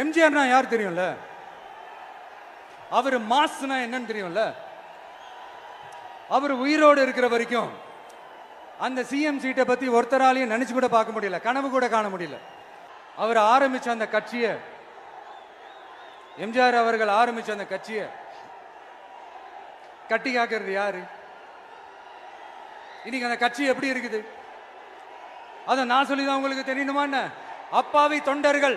எம்ஜிஆர்னா யார் தெரியும்ல? அவர் மாஸ்னா என்னன்னு தெரியும்ல? அவர் உயிரோடு இருக்கிற வரைக்கும் அந்த சிஎம் சீட்டை பத்தி ஒருத்தராலையும் நினைச்சு கூட பார்க்க முடியல கனவு கூட காண முடியல. அவர் ஆரம்பிச்ச அந்த கட்சியை எம்ஜிஆர் அவர்கள் ஆரம்பிச்ச அந்த கட்சியை கட்டி காக்கிறது யாரு? இன்னைக்கு அந்த கட்சி எப்படி இருக்குது? அதை நான் சொல்லி தான் உங்களுக்கு தெரியணுமா என்ன? அப்பாவி தொண்டர்கள்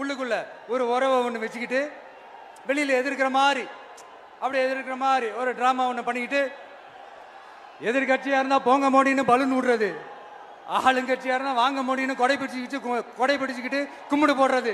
உள்ளுக்குள்ள ஒரு உறவை ஒன்று வச்சுக்கிட்டு வெளியில் எதிர்க்கிற மாதிரி அப்படியே எதிர்க்கிற மாதிரி ஒரு ட்ராமா ஒன்று பண்ணிக்கிட்டு எதிர்கட்சியாக இருந்தால் போங்க மோடின்னு பலூன் விடுறது ஆளுங்கட்சியாக இருந்தால் வாங்க மோடின்னு கொடை பிடிச்சிக்கிட்டு கொடை பிடிச்சிக்கிட்டு கும்பிடு போடுறது.